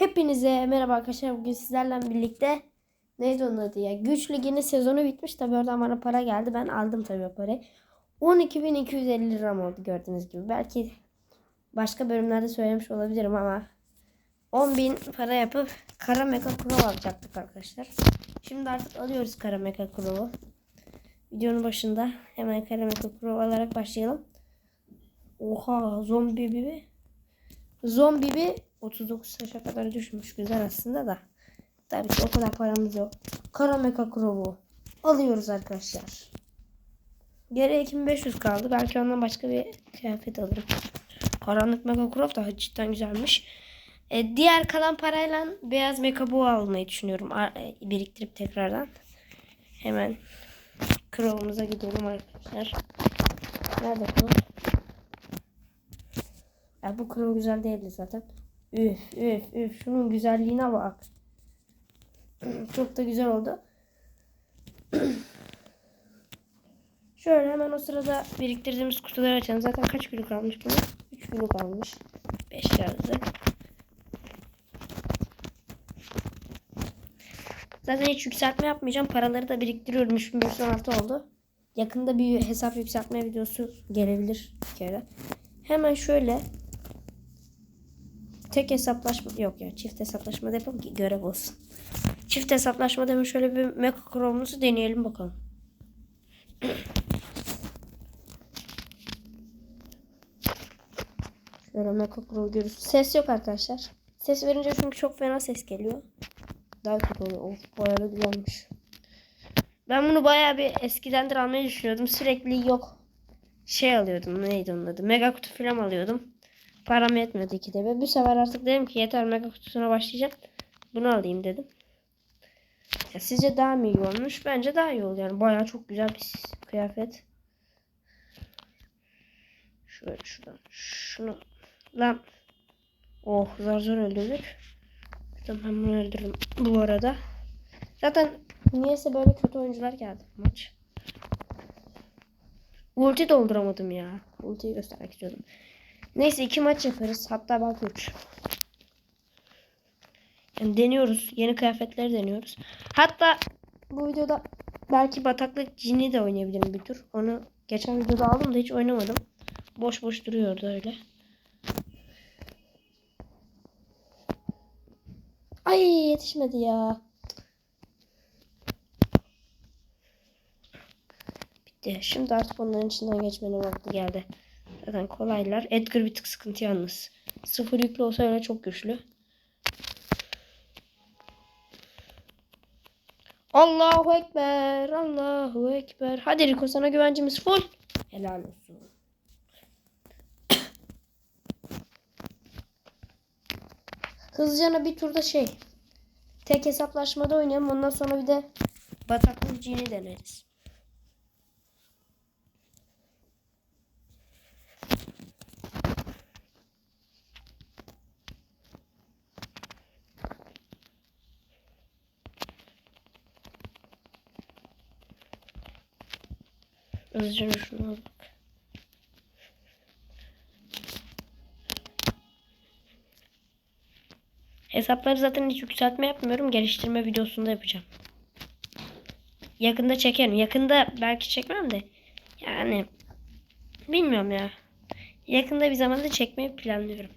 Hepinize merhaba arkadaşlar. Bugün sizlerle birlikte neydi onun adı ya? Güç Ligi'nin sezonu bitmiş. Tabi oradan bana para geldi. Ben aldım tabii o parayı. 12.250 liram oldu gördüğünüz gibi. Belki başka bölümlerde söylemiş olabilirim ama 10.000 para yapıp Kara Meka Kurov alacaktık arkadaşlar. Şimdi artık alıyoruz Kara Meka Kurov'u. Videonun başında hemen Kara Meka Kurov alarak başlayalım. Oha zombi gibi. Zombi bir 39 yaşa kadar düşmüş. Güzel aslında da. Tabii ki o kadar paramız yok. Kara Meka Krov'u alıyoruz arkadaşlar. Geriye 2500 kaldı. Belki ondan başka bir kıyafet alırım. Karanlık Mega Krov da cidden güzelmiş. E, diğer kalan parayla beyaz Mega almayı düşünüyorum. E, biriktirip tekrardan. Hemen Krov'umuza gidelim arkadaşlar. Nerede Krov? Ya bu Krov güzel değildi zaten. Üf üf üf şunun güzelliğine bak. Çok da güzel oldu. Şöyle hemen o sırada biriktirdiğimiz kutuları açalım. Zaten kaç kilo kalmış bunun? 3 kilo kalmış. 5 yazdı. Zaten hiç yükseltme yapmayacağım. Paraları da biriktiriyorum. 3516 oldu. Yakında bir hesap yükseltme videosu gelebilir bir kere. Hemen şöyle tek hesaplaşma yok ya çift hesaplaşma da yapalım ki görev olsun. Çift hesaplaşma demin şöyle bir Mecha Chrome'umuzu deneyelim bakalım. Şöyle Mecha Chrome görürüz. Ses yok arkadaşlar. Ses verince çünkü çok fena ses geliyor. Daha kötü oluyor. Of bayağı güzelmiş. Ben bunu bayağı bir eskidendir almayı düşünüyordum. Sürekli yok. Şey alıyordum. Neydi onun adı? Mega kutu falan alıyordum. Param yetmedi iki de. Ve bu sefer artık dedim ki yeter mega kutusuna başlayacağım. Bunu alayım dedim. Ya sizce daha mı iyi olmuş? Bence daha iyi oldu. Yani bayağı çok güzel bir kıyafet. Şöyle şuradan. Şunu. Lan. Oh zar zor öldürdük. Tamam ben bunu öldürdüm bu arada. Zaten niyeyse böyle kötü oyuncular geldi maç. Ulti dolduramadım ya. Ultiyi göstermek istiyordum. Neyse iki maç yaparız. Hatta belki üç. Yani deniyoruz. Yeni kıyafetleri deniyoruz. Hatta bu videoda belki bataklık cini de oynayabilirim bir tur. Onu geçen videoda aldım da hiç oynamadım. Boş boş duruyordu öyle. Ay yetişmedi ya. Bitti. Şimdi artık onların içinden geçmenin vakti geldi. Zaten kolaylar. Edgar bir tık sıkıntı yalnız. Sıfır yüklü olsa öyle çok güçlü. Allahu Ekber. Allahu Ekber. Hadi Rico sana güvencimiz full. Helal olsun. Hızlıca bir turda şey. Tek hesaplaşmada oynayalım. Ondan sonra bir de bataklık cini deneriz. Hızlıca şunu bak. Hesapları zaten hiç yükseltme yapmıyorum. Geliştirme videosunda yapacağım. Yakında çekerim. Yakında belki çekmem de. Yani bilmiyorum ya. Yakında bir zamanda çekmeyi planlıyorum.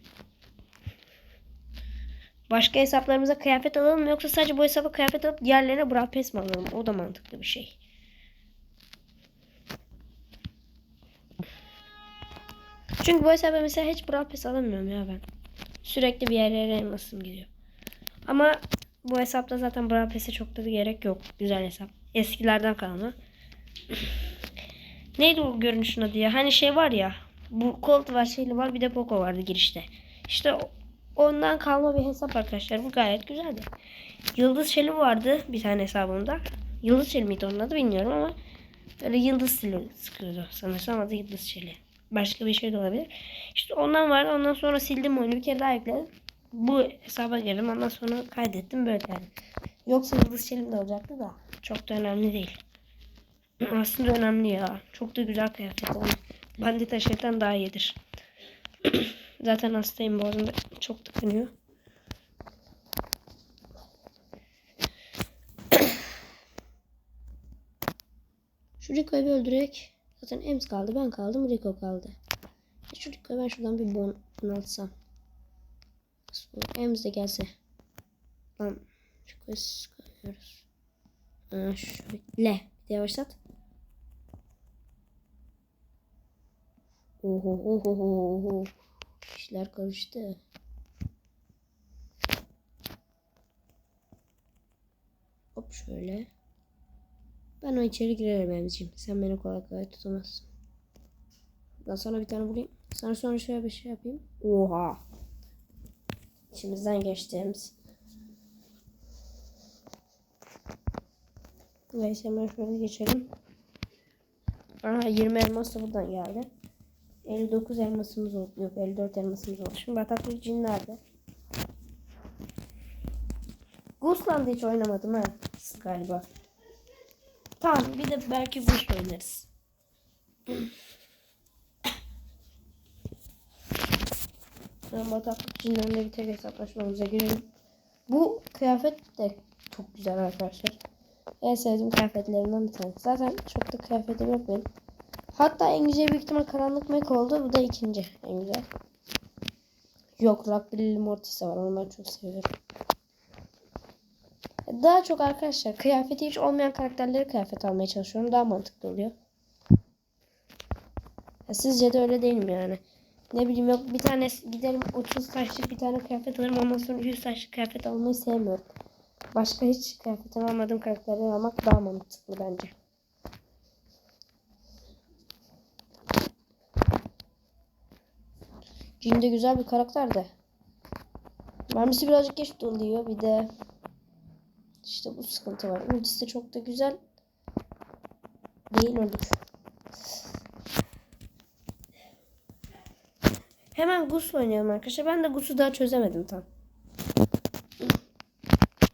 Başka hesaplarımıza kıyafet alalım mı yoksa sadece bu hesaba kıyafet alıp diğerlerine Brawl Pass mi alalım? O da mantıklı bir şey. Çünkü bu hesaba mesela hiç Brawl Pass alamıyorum ya ben. Sürekli bir yerlere elmasım gidiyor. Ama bu hesapta zaten Brawl Pass'e çok da bir gerek yok. Güzel hesap. Eskilerden kalma. Neydi o görünüşün adı ya? Hani şey var ya. Bu Colt var şeyli var bir de Poco vardı girişte. İşte ondan kalma bir hesap arkadaşlar. Bu gayet güzeldi. Yıldız Şeli vardı bir tane hesabımda. Yıldız Şeli miydi onun adı bilmiyorum ama böyle yıldız stili sıkıyordu. Sanırsam adı Yıldız Şeli. Başka bir şey de olabilir. İşte ondan var. Ondan sonra sildim oyunu. Bir kere daha ekledim. Bu hesaba girdim. Ondan sonra kaydettim. Böyle yani. Yoksa Yıldız Çelim de olacaktı da. Çok da önemli değil. Aslında önemli ya. Çok da güzel kıyafet. Bandit aşetten daha iyidir. Zaten hastayım boğazımda. Çok tıkanıyor. Şu Rico'yu öldürerek Zaten Ems kaldı. Ben kaldım. Rico kaldı. E Şu Rico'yu ben şuradan bir bon. Nasıl olur? Ems de gelse. Tamam. Rico'yu sıkıyoruz. Aa, şöyle. Bir yavaşlat. Oho oho oho. İşler karıştı. Hop şöyle. Ben o içeri girerim Emciğim. Sen beni kolay kolay tutamazsın. Ben sana bir tane bulayım. Sana sonra şöyle bir şey yapayım. Oha. İçimizden geçtiğimiz. Neyse hemen şöyle geçelim. Aha 20 elmas da buradan geldi. 59 elmasımız oldu. Yok 54 elmasımız oldu. Şimdi bataklık cin nerede? Guslan'da hiç oynamadım ha. Galiba. Tamam bir de belki Gus oynarız. Ben bataklık cinlerle bir tek hesaplaşmamıza girelim. Bu kıyafet de çok güzel arkadaşlar. En sevdiğim kıyafetlerimden bir tanesi. Zaten çok da kıyafetim yok benim. Hatta en güzel büyük ihtimal karanlık mek oldu. Bu da ikinci en güzel. Yok Rockbilly Mortis de var. Onu ben çok seviyorum. Daha çok arkadaşlar kıyafeti hiç olmayan karakterleri kıyafet almaya çalışıyorum. Daha mantıklı oluyor. Ya sizce de öyle değil mi yani? Ne bileyim yok bir tane giderim 30 taşlık bir tane kıyafet alırım ondan sonra 100 taşlık kıyafet almayı sevmiyorum. Başka hiç kıyafet almadığım karakterleri almak daha mantıklı bence. Jin de güzel bir karakter de. Mermisi birazcık geç doluyor bir de işte bu sıkıntı var. Ultisi de çok da güzel değil öldük. Hemen Gus oynuyorum arkadaşlar. Ben de Gus'u daha çözemedim tam.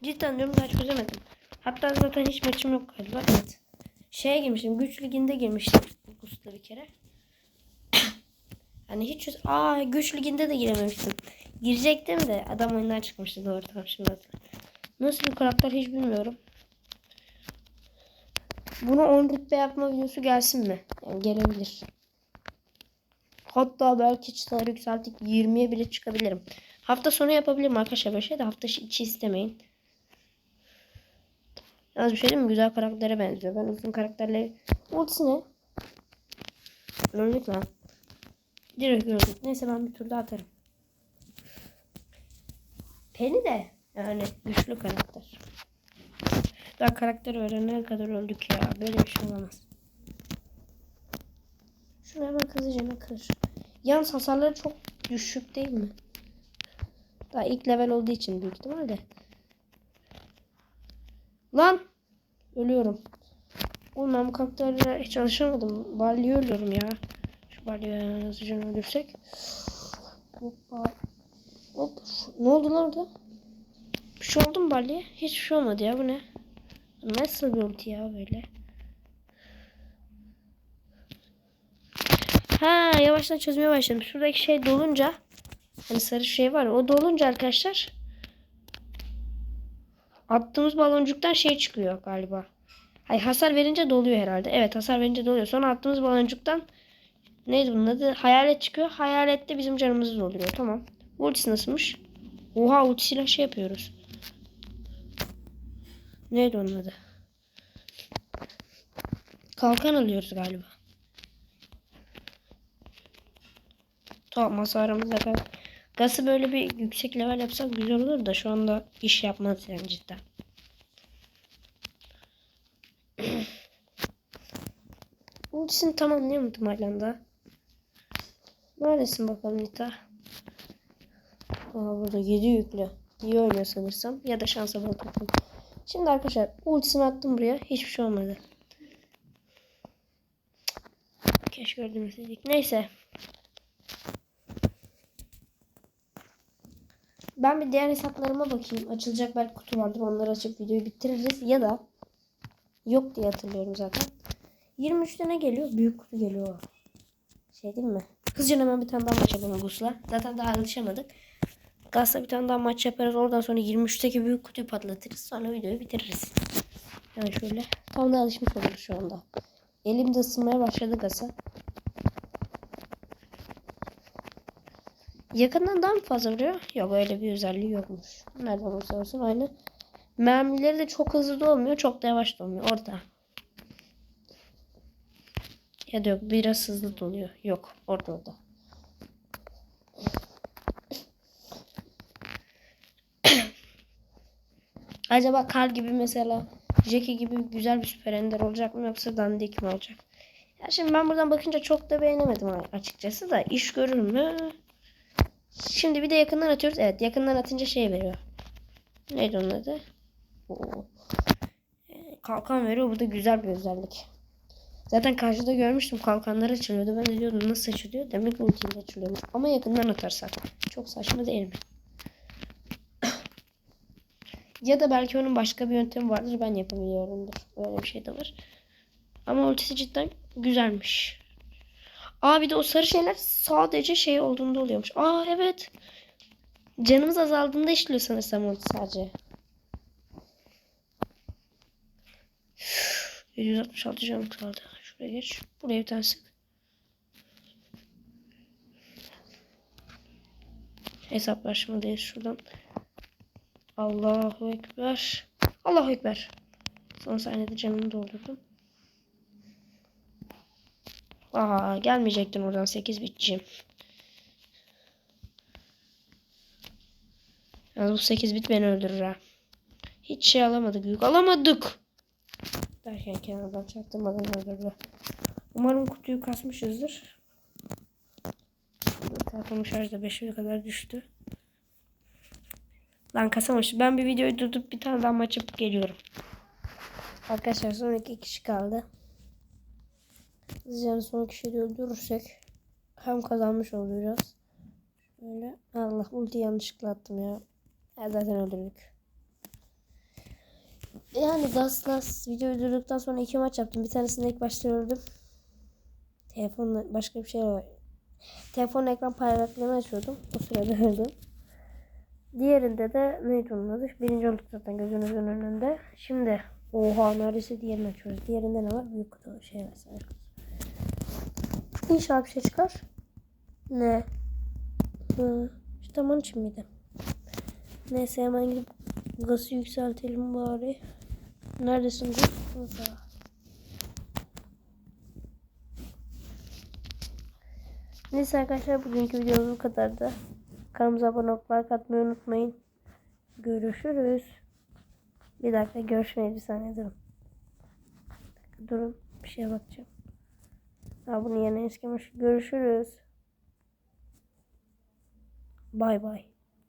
Cidden diyorum daha çözemedim. Hatta zaten hiç maçım yok galiba. Evet. Şeye girmiştim. Güç liginde girmiştim. Gus'la bir kere. hani hiç. Aa güç liginde de girememiştim. Girecektim de adam oyundan çıkmıştı doğru tamam şimdi hatırladım. Nasıl bir karakter hiç bilmiyorum. Bunu 10 rütbe yapma videosu gelsin mi? Yani gelebilir. Hatta belki çıtaları yükseltip 20'ye bile çıkabilirim. Hafta sonu yapabilirim arkadaşlar böyle şey de hafta içi istemeyin. Yalnız bir şey değil mi? Güzel karaktere benziyor. Ben uzun karakterleri... Ultisi ne? Öldük lan. Direkt öldük. Neyse ben bir tur daha atarım. Penny de yani güçlü karakter. Daha karakter öğrenene kadar öldük ya. Böyle bir şey olamaz. Şunu hemen hemen kır. Yalnız hasarları çok düşük değil mi? Daha ilk level olduğu için büyük ihtimalle. Lan! Ölüyorum. Oğlum ben bu karakterle hiç alışamadım. Balya ölüyorum ya. Şu balyayı hızlıca öldürsek. Hoppa. Hop. Ne oldu lan orada? Bir şey oldu mu Bali? Hiçbir şey olmadı ya bu ne? Nasıl bir ulti ya böyle? Ha yavaştan çözmeye başladım. Şuradaki şey dolunca hani sarı şey var o dolunca arkadaşlar attığımız baloncuktan şey çıkıyor galiba. Hayır hasar verince doluyor herhalde. Evet hasar verince doluyor. Sonra attığımız baloncuktan neydi bunun adı? Hayalet çıkıyor. Hayalet de bizim canımızı dolduruyor. Tamam. Ultisi nasılmış? Oha ultisiyle şey yapıyoruz. Neydi onun adı? Kalkan alıyoruz galiba. Tamam hasarımız da Gazı böyle bir yüksek level yapsak güzel olur da şu anda iş yapmaz yani cidden. Ultisini tamamlayamadım halen daha. Neredesin bakalım Nita? Aa burada 7 yüklü. İyi oynuyor sanırsam. Ya da şansa takım. Şimdi arkadaşlar ultisini attım buraya. Hiçbir şey olmadı. Keşke öldürmeseydik. Neyse. Ben bir diğer hesaplarıma bakayım. Açılacak belki kutu vardır. Onları açıp videoyu bitiririz. Ya da yok diye hatırlıyorum zaten. 23'te ne geliyor? Büyük kutu geliyor. Şey değil mi? Hızlıca hemen bir tane daha maç yapalım Gus'la. Zaten daha alışamadık. Gaz'la bir tane daha maç yaparız. Oradan sonra 23'teki büyük kutuyu patlatırız. Sonra videoyu bitiririz. Yani şöyle. Tam da alışmış oluruz şu anda. Elim de ısınmaya başladı gasa. Yakından daha mı fazla vuruyor? Yok öyle bir özelliği yokmuş. Nereden olursa olsun aynı. Mermileri de çok hızlı da olmuyor. Çok da yavaş da olmuyor. Orta. Ya da yok biraz hızlı doluyor. Yok orada orada. Acaba kar gibi mesela Jackie gibi güzel bir süper ender olacak mı yoksa dandik mi olacak? Ya şimdi ben buradan bakınca çok da beğenemedim açıkçası da iş görür mü? Şimdi bir de yakından atıyoruz. Evet yakından atınca şey veriyor. Neydi onun adı? Oo. Kalkan veriyor. Bu da güzel bir özellik. Zaten karşıda görmüştüm kalkanlar açılıyordu. Ben de diyordum nasıl açılıyor? Demek ultiyle açılıyor. Ama yakından atarsak. Çok saçma değil mi? Ya da belki onun başka bir yöntemi vardır. Ben yapabiliyorumdur. Öyle bir şey de var. Ama ultisi cidden güzelmiş. Aa bir de o sarı şeyler sadece şey olduğunda oluyormuş. Aa evet. Canımız azaldığında işliyor sanırsam ulti sadece. 766 canım kaldı. Şuraya geç. Buraya bir tane sık. Hesaplaşmadayız şuradan. Allahu Ekber. Allahu Ekber. Son saniyede canımı doldurdum. Aa gelmeyecektin oradan 8 bitçiyim. Yalnız bu 8 bit beni öldürür ha. Hiç şey alamadık. Yük alamadık. Derken kenardan çaktırmadan öldürdü. Umarım kutuyu kasmışızdır. Telefonum şarjda 5'e kadar düştü. Lan kasamamış. Ben bir videoyu durdurup bir tane daha maç yapıp geliyorum. Arkadaşlar son iki kişi kaldı. Yani son kişiyi öldürürsek hem kazanmış olacağız. Şöyle. Allah ulti yanlışlıkla attım ya. ya zaten öldürdük. Yani Last Last video öldürdükten sonra iki maç yaptım. Bir tanesinde ilk başta öldüm. Telefonla başka bir şey var. Telefon ekran parlaklığını açıyordum. O sırada öldüm. Diğerinde de neydi onun adı? Birinci olduk zaten gözünüzün önünde. Şimdi oha neredeyse diğerini açıyoruz. Diğerinde ne var? Büyük kutu şey vesaire. İnşallah bir şey çıkar. Ne? Hı. İşte onun için miydi? Neyse hemen gidip gazı yükseltelim bari. Neredesin dur? Burada. Neyse arkadaşlar bugünkü videomuz bu kadardı. Kanalımıza abone olup like atmayı unutmayın. Görüşürüz. Bir dakika görüşmeyi bir saniye durun. Durun bir şeye bakacağım. Ha bunu yine eskimiş. Görüşürüz. Bay bay.